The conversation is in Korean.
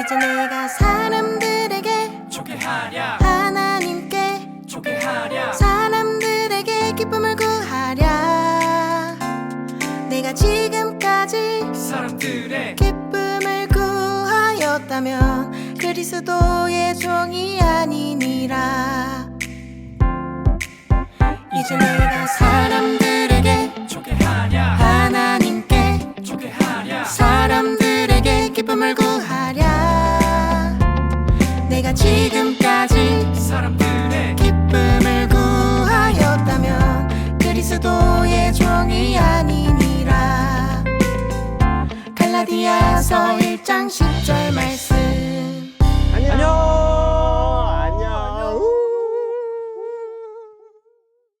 이제 내가 사람들에게 초계하랴. 하나님께 초계하랴. 사람들에게 기쁨을 구하랴. 내가 지금까지 사람들의 기쁨을 구하였다면 그리스도의 종이 아니니라. 이제 내가 사람 지금까지 사람들의 기쁨을 구하였다면 그리스도의 종이 아니니라. 갈라디아서 1장 10절 말씀.